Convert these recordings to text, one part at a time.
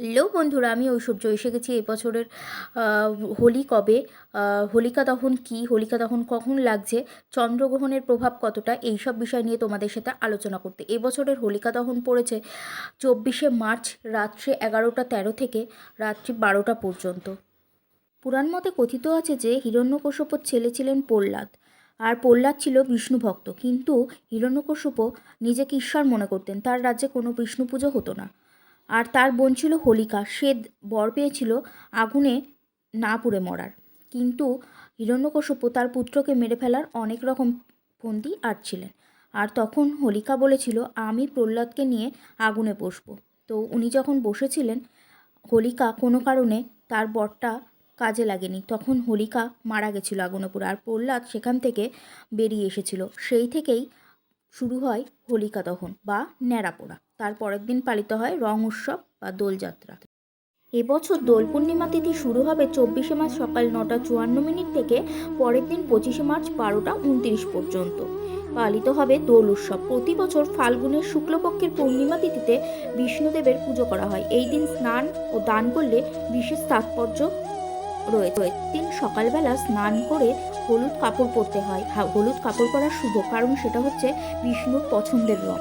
Hello বন্ধুরা, আমি ঐশ্বর্য। এসে গেছি এবছরের হোলি কবে? হোলিকা দহন কী? হোলিকা দহন কখন লাগছে? চন্দ্রগ্রহণের প্রভাব কতটা? এইসব বিষয় নিয়ে তোমাদের সাথে আলোচনা করতে। এবছরের হোলিকা দহন পড়েছে চব্বিশে মার্চ রাত্রে এগারোটা তেরো থেকে রাত্রি বারোটা পর্যন্ত। পুরাণ মতে কথিত আছে যে হিরণ্যকশ্যপর ছেলে ছিলেন প্রহ্লাদ। আর প্রহ্লাদ ছিল বিষ্ণু ভক্ত। কিন্তু হিরণ্যকশ্যপ নিজেকে ঈশ্বর মনে করতেন। তার রাজ্যে কোনো বিষ্ণু পুজো হতো না। আর তার বোন ছিল হোলিকা। সে বর পেয়েছিল আগুনে না পুড়ে মরার। কিন্তু হিরণ্যকশ্যপ তার পুত্রকে মেরে ফেলার অনেক রকম ফন্দি আটছিলেন আর তখন হোলিকা বলেছিল, আমি প্রহ্লাদকে নিয়ে আগুনে বসবো। তো উনি যখন বসেছিলেন, হোলিকা কোনো কারণে তার বরটা কাজে লাগেনি। তখন হোলিকা মারা গেছিল আগুনে পুড়ে আর প্রহ্লাদ সেখান থেকে বেরিয়ে এসেছিল। সেই থেকেই শুরু হয় হোলিকা দহন বা ন্যাড়া পোড়া তার পরের দিন পালিত হয় রং উৎসব বা দোলযাত্রা। এবছর দোল পূর্ণিমা তিথি শুরু হবে চব্বিশে মার্চ সকাল নটা চুয়ান্ন মিনিট থেকে, পরের দিন পঁচিশে মার্চ বারোটা উনত্রিশ পর্যন্ত। পালিত হবে দোল উৎসব। প্রতি বছর ফাল্গুনের শুক্লপক্ষের পূর্ণিমা তিথিতে বিষ্ণুদেবের পুজো করা হয়। এই দিন স্নান ও দান করলে বিশেষ তাৎপর্য রয়েছে। দিন সকালবেলা স্নান করে হলুদ কাপড় পরতে হয়। হলুদ কাপড় পরা শুভ কারণ সেটা হচ্ছে বিষ্ণুর পছন্দের রং।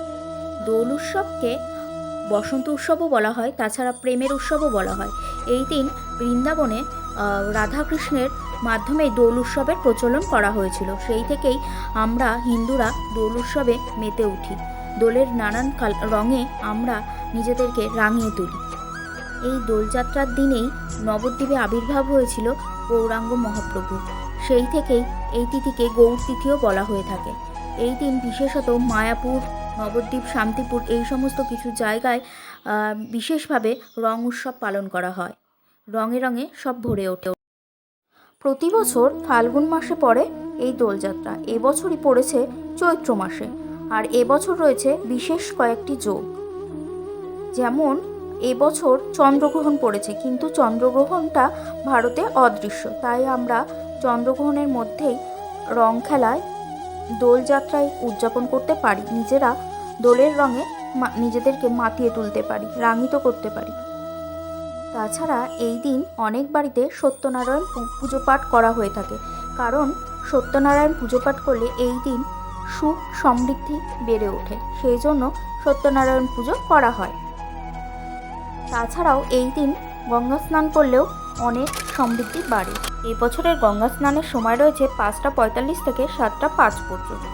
দোল উৎসবকে বসন্ত উৎসবও বলা হয়, তাছাড়া প্রেমের উৎসবও বলা হয়। এই দিন বৃন্দাবনে রাধাকৃষ্ণের মাধ্যমে দোল উৎসবের প্রচলন করা হয়েছিল। সেই থেকেই আমরা হিন্দুরা দোল উৎসবে মেতে উঠি। দোলের নানান কাল, রঙে আমরা নিজেদেরকে রাঙিয়ে তুলি। এই দোলযাত্রার দিনেই নবদ্বীপে আবির্ভাব হয়েছিল গৌরাঙ্গ মহাপ্রভু। সেই থেকেই এই তিথিকে গৌর তিথিও বলা হয়ে থাকে। এই দিন বিশেষত মায়াপুর নবদ্বীপ শান্তিপুর এই সমস্ত কিছু জায়গায় বিশেষভাবে রং উৎসব পালন করা হয়। রঙে রঙে সব ভরে ওঠে। প্রতি বছর ফাল্গুন মাসে পড়ে এই দোলযাত্রা। এবছরই পড়েছে চৈত্র মাসে। আর এবছর রয়েছে বিশেষ কয়েকটি যোগ। যেমন এবছর চন্দ্রগ্রহণ পড়েছে, কিন্তু চন্দ্রগ্রহণটা ভারতে অদৃশ্য। তাই আমরা চন্দ্রগ্রহণের মধ্যেই রং খেলায় দোলযাত্রায় উদযাপন করতে পারি, নিজেরা দোলের রঙে নিজেদেরকে মাতিয়ে তুলতে পারি, রাঙিত করতে পারি। তাছাড়া এই দিন অনেক বাড়িতে সত্যনারায়ণ পুজো পাঠ করা হয়ে থাকে। কারণ সত্যনারায়ণ পুজো পাঠ করলে এই দিন সুখ সমৃদ্ধি বেড়ে ওঠে। সেই জন্য সত্যনারায়ণ পুজো করা হয়। তাছাড়াও এই দিন গঙ্গা স্নান করলেও অনেক সমৃদ্ধি বাড়ে। এই বছরের গঙ্গা স্নানের সময় রয়েছে পাঁচটা পঁয়তাল্লিশ থেকে সাতটা পাঁচ পর্যন্ত।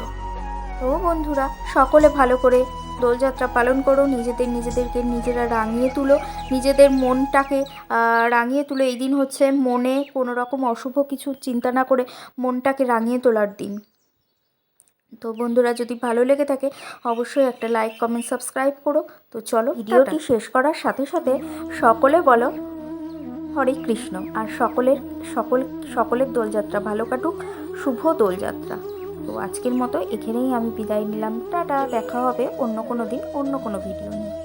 তো বন্ধুরা সকলে ভালো করে দোলযাত্রা পালন করো নিজেদের নিজেদেরকে নিজেরা রাঙিয়ে তুলো নিজেদের মনটাকে রাঙিয়ে তুলো। এই দিন হচ্ছে মনে কোনো রকম অশুভ কিছু চিন্তা না করে মনটাকে রাঙিয়ে তোলার দিন। তো বন্ধুরা যদি ভালো লেগে থাকে অবশ্যই একটা লাইক কমেন্ট সাবস্ক্রাইব করো। তো চলো ভিডিওটি শেষ করার সাথে সাথে সকলে বলো হরে কৃষ্ণ। আর সকলের, সকল, সকলের দোলযাত্রা ভালো কাটুক, শুভ দোলযাত্রা। তো আজকের মতো এখানেই আমি বিদায় নিলাম। টাটা, দেখা হবে অন্য কোনো দিন, অন্য কোনো ভিডিও নিয়ে।